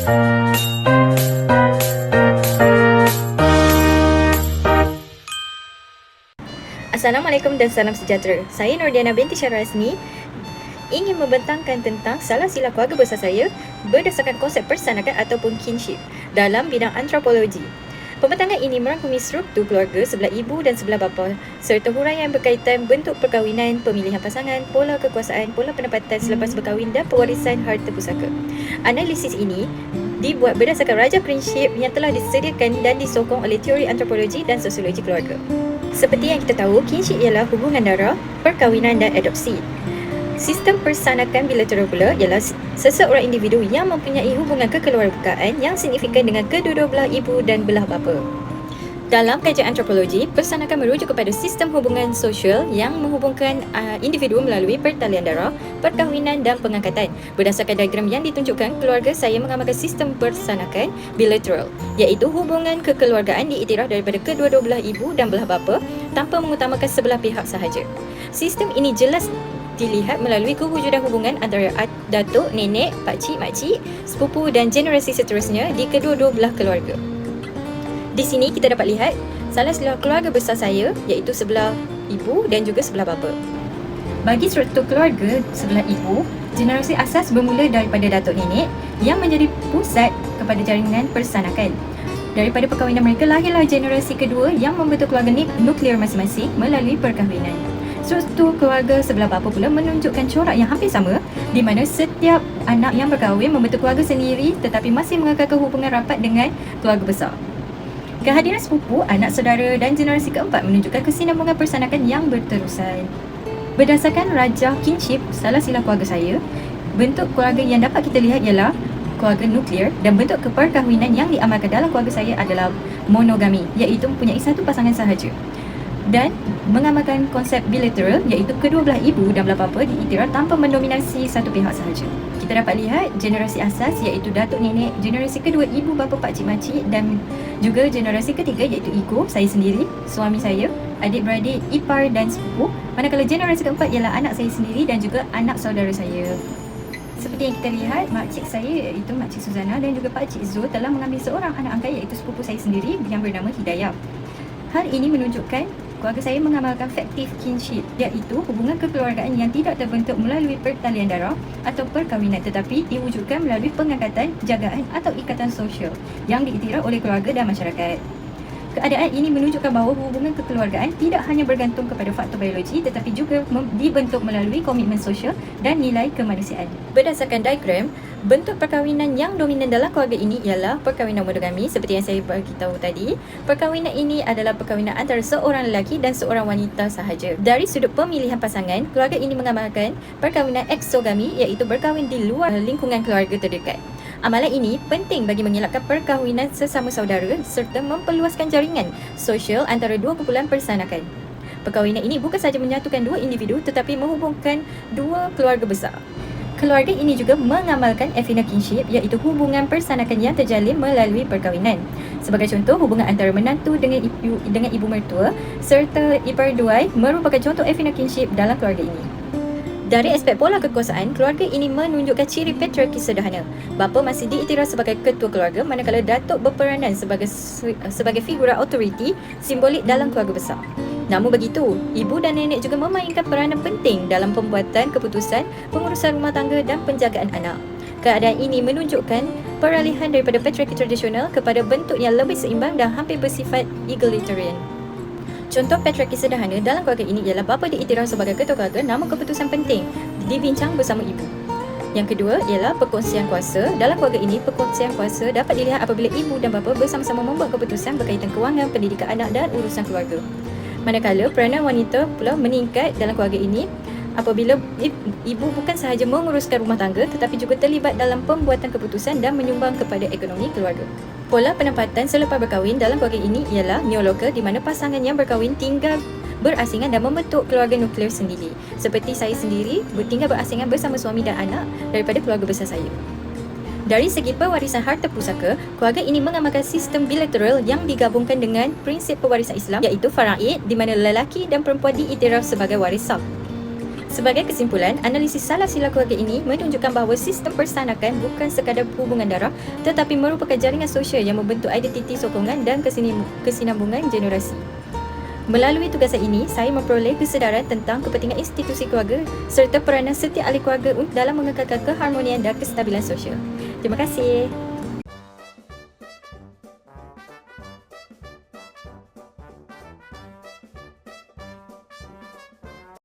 Assalamualaikum dan salam sejahtera. Saya Nordiana binti Syarasni ingin membentangkan tentang salah sila keluarga besar saya berdasarkan konsep persanakan ataupun kinship dalam bidang antropologi. Pembentangan ini merangkumi struktur keluarga sebelah ibu dan sebelah bapa serta huraian berkaitan bentuk perkahwinan, pemilihan pasangan, pola kekuasaan, pola penempatan selepas berkahwin dan pewarisan harta pusaka. Analisis ini dibuat berdasarkan raja prinsip yang telah disediakan dan disokong oleh teori antropologi dan sosiologi keluarga. Seperti yang kita tahu, kinship ialah hubungan darah, perkahwinan dan adopsi. Sistem persanakan bilateral pula ialah seseorang individu yang mempunyai hubungan kekeluargaan yang signifikan dengan kedua-dua belah ibu dan belah bapa. Dalam kajian antropologi, persanakan merujuk kepada sistem hubungan sosial yang menghubungkan uh, individu melalui pertalian darah, perkahwinan dan pengangkatan. Berdasarkan diagram yang ditunjukkan, keluarga saya mengamalkan sistem persanakan bilateral, iaitu hubungan kekeluargaan diiktiraf daripada kedua-dua belah ibu dan belah bapa tanpa mengutamakan sebelah pihak sahaja. Sistem ini jelas dilihat melalui kewujudan hubungan antara datuk, nenek, pakcik, makcik, sepupu dan generasi seterusnya di kedua-dua belah keluarga. Di sini kita dapat lihat salah sebelah keluarga besar saya iaitu sebelah ibu dan juga sebelah bapa. Bagi struktur keluarga sebelah ibu, generasi asas bermula daripada datuk nenek yang menjadi pusat kepada jaringan persanakan. Daripada perkahwinan mereka lahirlah generasi kedua yang membentuk keluarga nuklear masing-masing melalui perkahwinan. Struktur keluarga sebelah bapa pula menunjukkan corak yang hampir sama di mana setiap anak yang berkahwin membentuk keluarga sendiri tetapi masih mengekalkan hubungan rapat dengan keluarga besar. Kehadiran sepupu, anak saudara dan generasi keempat menunjukkan kesinambungan persanakan yang berterusan. Berdasarkan rajah kinship salah sila keluarga saya, bentuk keluarga yang dapat kita lihat ialah keluarga nuklear dan bentuk keperkahwinan yang diamalkan dalam keluarga saya adalah monogami iaitu mempunyai satu pasangan sahaja dan mengamalkan konsep bilateral iaitu kedua belah ibu dan bapa diiktiraf tanpa mendominasi satu pihak sahaja. Kita dapat lihat generasi asas iaitu datuk nenek, generasi kedua ibu bapa pak cik makcik dan juga generasi ketiga iaitu ego, saya sendiri, suami saya, adik-beradik, ipar dan sepupu. Manakala generasi keempat ialah anak saya sendiri dan juga anak saudara saya. Seperti yang kita lihat, makcik saya iaitu makcik Suzana dan juga pakcik Zul telah mengambil seorang anak angkat iaitu sepupu saya sendiri yang bernama Hidayah. Hal ini menunjukkan keluarga saya mengamalkan faktif kinship iaitu hubungan kekeluargaan yang tidak terbentuk melalui pertalian darah atau perkahwinan tetapi diwujudkan melalui pengangkatan, jagaan atau ikatan sosial yang diiktiraf oleh keluarga dan masyarakat. Keadaan ini menunjukkan bahawa hubungan kekeluargaan tidak hanya bergantung kepada faktor biologi tetapi juga dibentuk melalui komitmen sosial dan nilai kemanusiaan. Berdasarkan diagram, bentuk perkahwinan yang dominan dalam keluarga ini ialah perkahwinan monogami seperti yang saya beritahu tadi. Perkahwinan ini adalah perkahwinan antara seorang lelaki dan seorang wanita sahaja. Dari sudut pemilihan pasangan, keluarga ini mengamalkan perkahwinan eksogami iaitu berkahwin di luar lingkungan keluarga terdekat. Amalan ini penting bagi mengelakkan perkahwinan sesama saudara serta memperluaskan jaringan sosial antara dua kumpulan persanakan. Perkahwinan ini bukan sahaja menyatukan dua individu tetapi menghubungkan dua keluarga besar. Keluarga ini juga mengamalkan affinal kinship iaitu hubungan persanakan yang terjalin melalui perkahwinan. Sebagai contoh, hubungan antara menantu dengan ibu, dengan ibu mertua serta ipar duai merupakan contoh affinal kinship dalam keluarga ini. Dari aspek pola kekuasaan, keluarga ini menunjukkan ciri patriarki sederhana. Bapa masih diiktiraf sebagai ketua keluarga manakala datuk berperanan sebagai sebagai figura autoriti simbolik dalam keluarga besar. Namun begitu, ibu dan nenek juga memainkan peranan penting dalam pembuatan keputusan, pengurusan rumah tangga dan penjagaan anak. Keadaan ini menunjukkan peralihan daripada patriarki tradisional kepada bentuk yang lebih seimbang dan hampir bersifat egalitarian. Contoh patriarki sederhana dalam keluarga ini ialah bapa diiktiraf sebagai ketua keluarga namun keputusan penting dibincang bersama ibu. Yang kedua ialah perkongsian kuasa. Dalam keluarga ini, perkongsian kuasa dapat dilihat apabila ibu dan bapa bersama-sama membuat keputusan berkaitan kewangan, pendidikan anak dan urusan keluarga. Manakala peranan wanita pula meningkat dalam keluarga ini apabila ibu bukan sahaja menguruskan rumah tangga tetapi juga terlibat dalam pembuatan keputusan dan menyumbang kepada ekonomi keluarga. Pola penempatan selepas berkahwin dalam keluarga ini ialah neolokal di mana pasangan yang berkahwin tinggal berasingan dan membentuk keluarga nuklear sendiri. Seperti saya sendiri bertinggal berasingan bersama suami dan anak daripada keluarga besar saya. Dari segi pewarisan harta pusaka, keluarga ini mengamalkan sistem bilateral yang digabungkan dengan prinsip pewarisan Islam iaitu faraid di mana lelaki dan perempuan diiktiraf sebagai waris sah. Sebagai kesimpulan, analisis salah sila keluarga ini menunjukkan bahawa sistem persanakan bukan sekadar hubungan darah tetapi merupakan jaringan sosial yang membentuk identiti sokongan dan kesinambungan generasi. Melalui tugasan ini, saya memperoleh kesedaran tentang kepentingan institusi keluarga serta peranan setiap ahli keluarga dalam mengekalkan keharmonian dan kestabilan sosial. Terima kasih.